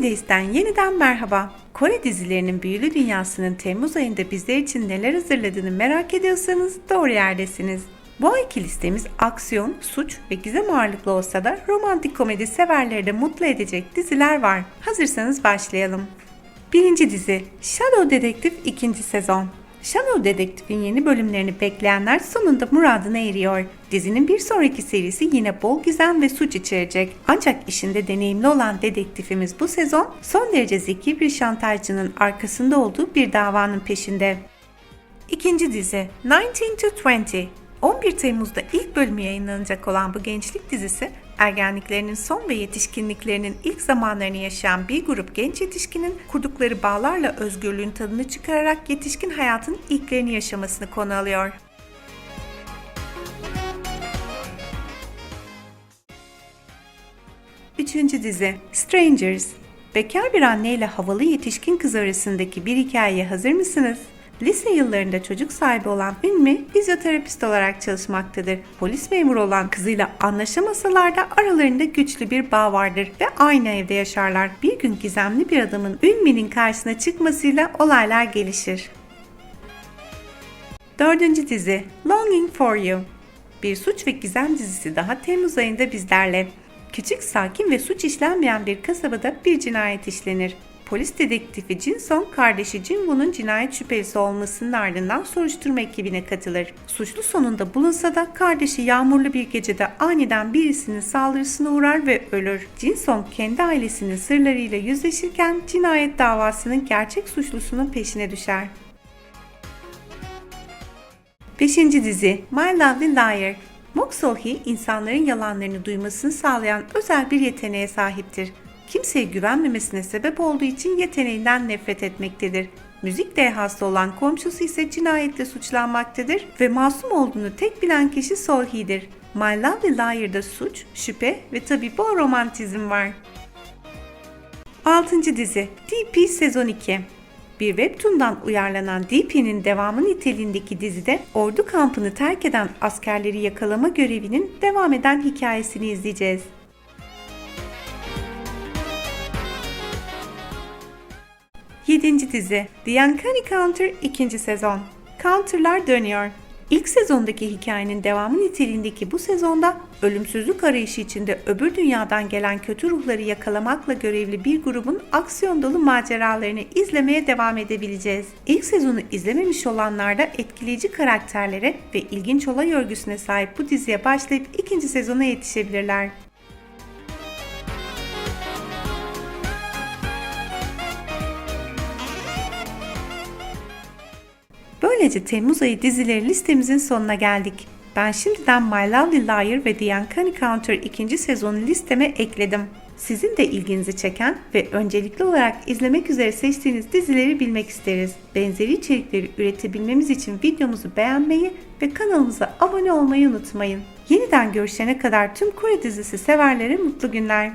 Skidiz'den yeniden merhaba. Kore dizilerinin büyülü dünyasının Temmuz ayında bizler için neler hazırladığını merak ediyorsanız doğru yerdesiniz. Bu ayki listemiz aksiyon, suç ve gizem ağırlıklı olsa da romantik komedi severleri de mutlu edecek diziler var. Hazırsanız başlayalım. Birinci dizi Shadow Detective 2. sezon. Shadow Detective'in yeni bölümlerini bekleyenler sonunda muradına eriyor. Dizinin bir sonraki serisi yine bol gizem ve suç içerecek. Ancak işinde deneyimli olan dedektifimiz bu sezon son derece zeki bir şantajcının arkasında olduğu bir davanın peşinde. İkinci dizi 19 to 20. 11 Temmuz'da ilk bölümü yayınlanacak olan bu gençlik dizisi, ergenliklerinin son ve yetişkinliklerinin ilk zamanlarını yaşayan bir grup genç yetişkinin kurdukları bağlarla özgürlüğün tadını çıkararak yetişkin hayatın ilklerini yaşamasını konu alıyor. Üçüncü dizi Strangers. Bekar bir anne ile havalı yetişkin kız arasındaki bir hikayeye hazır mısınız? Lise yıllarında çocuk sahibi olan Ünmi fizyoterapist olarak çalışmaktadır. Polis memuru olan kızıyla anlaşamasalar da aralarında güçlü bir bağ vardır ve aynı evde yaşarlar. Bir gün gizemli bir adamın Ünmi'nin karşısına çıkmasıyla olaylar gelişir. Dördüncü dizi Longing for You. Bir suç ve gizem dizisi daha Temmuz ayında bizlerle. Küçük, sakin ve suç işlenmeyen bir kasabada bir cinayet işlenir. Polis dedektifi Jin Song kardeşi Jin Woo'nun cinayet şüphelisi olmasının ardından soruşturma ekibine katılır. Suçlu sonunda bulunsa da kardeşi yağmurlu bir gecede aniden birisinin saldırısına uğrar ve ölür. Jin Song kendi ailesinin sırlarıyla yüzleşirken cinayet davasının gerçek suçlusunun peşine düşer. 5. dizi My Lovely Liar Sohee insanların yalanlarını duymasını sağlayan özel bir yeteneğe sahiptir. Kimseye güvenmemesine sebep olduğu için yeteneğinden nefret etmektedir. Müzik dehası olan komşusu ise cinayetle suçlanmaktadır ve masum olduğunu tek bilen kişi Sohee'dir. My Lovely Liar'da suç, şüphe ve tabi bol romantizm var. 6. dizi DP sezon 2 bir webtoon'dan uyarlanan DP'nin devamı niteliğindeki dizide ordu kampını terk eden askerleri yakalama görevinin devam eden hikayesini izleyeceğiz. 7. dizi The Uncanny Counter 2. sezon. Counter'lar dönüyor. İlk sezondaki hikayenin devamı niteliğindeki bu sezonda ölümsüzlük arayışı içinde öbür dünyadan gelen kötü ruhları yakalamakla görevli bir grubun aksiyon dolu maceralarını izlemeye devam edebileceğiz. İlk sezonu izlememiş olanlar da etkileyici karakterlere ve ilginç olay örgüsüne sahip bu diziye başlayıp ikinci sezona yetişebilirler. Böylece Temmuz ayı dizileri listemizin sonuna geldik. Ben şimdiden My Lovely Liar ve The Uncanny Counter 2. sezonu listeme ekledim. Sizin de ilginizi çeken ve öncelikli olarak izlemek üzere seçtiğiniz dizileri bilmek isteriz. Benzeri içerikleri üretebilmemiz için videomuzu beğenmeyi ve kanalımıza abone olmayı unutmayın. Yeniden görüşene kadar tüm Kore dizisi severlere mutlu günler.